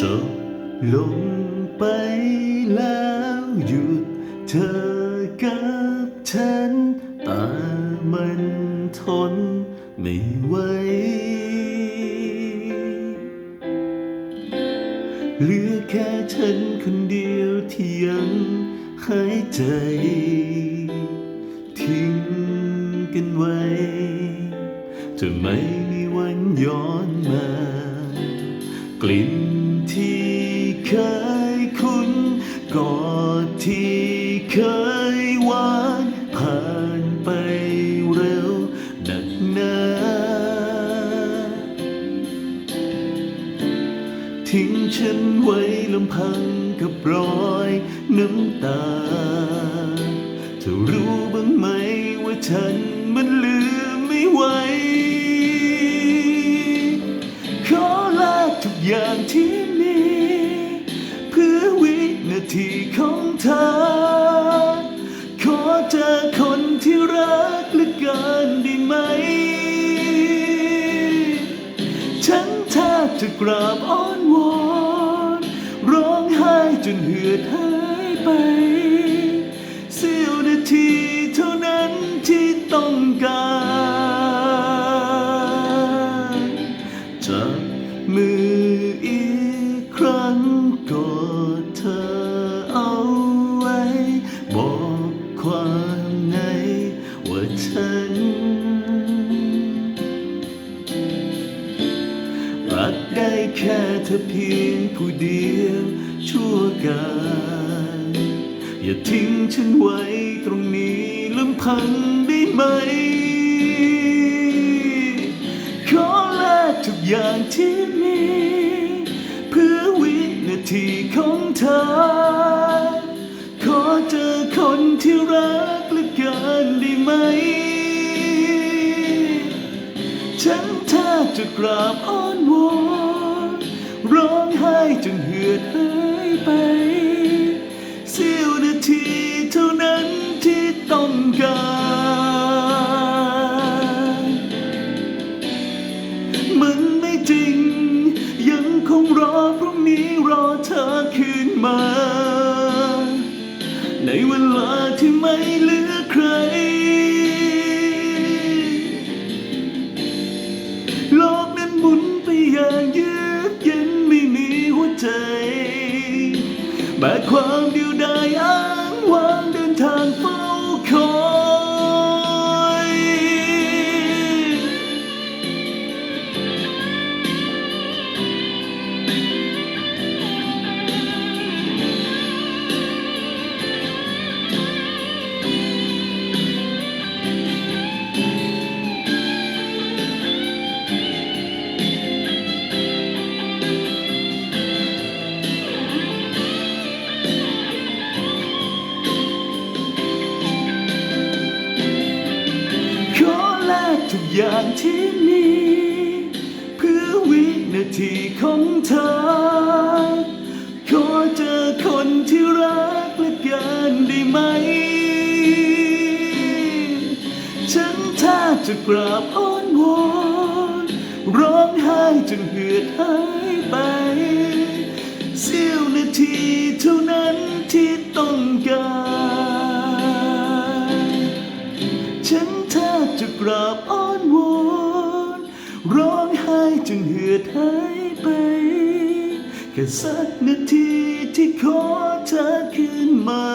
จบลงไปแล้วหยุดเธอกับฉันต่มันทนไม่ไหวเหลือแค่ฉันคนเดียวที่ยังหายใจ ทิ้งกันไว้จะไม่มีวันย้อนมา กลิ่น ดที่เคยหวานผ่านไปเร็วหนักหนาทิ้งฉันไว้ลำพังกับรอยน้ำตา เธอรู้บ้างไหมว่าฉัน ธอ ขอเจอคนที่รักเหลือเกินได้ไหม ฉันแทบจะกราบอ้อนวอน ร้องไห้จนเหือดหายไป ได้แค่เธอเพียงผู้เดียวชั่วการอย่าทิ้งฉันไว้ตรงนี้ลำพังได้ไหม ขอแลกทุกอย่างที่มี เพื่อวินาทีของเธอ ขอเจอคนที่รักเหลือเกินได้ไหม ฉันแทบจะกราบอ้อน ร้องไห้จนเหือดหายไปเสี้ยวนาทีเท่านั้นที่ต้องการมันไม่จริง ยังคงรอพรุ่งนี้รอเธอคืนมา ในเวลาที่ไม่เหลือใครโลกนั้นหมุนไปอย่างยือ ใจบาดความ ทุกอย่างที่มีเพื่อวินาทีของเธอ ขอเจอคนที่รักเหลือเกินได้ไหม ฉันแทบจะกราบอ้อนวอนร้องไห้จนเหือดหายไป ร้องไห้จนเหือดหายไปแค่สักนาทีที่ขอเธอขึ้นมา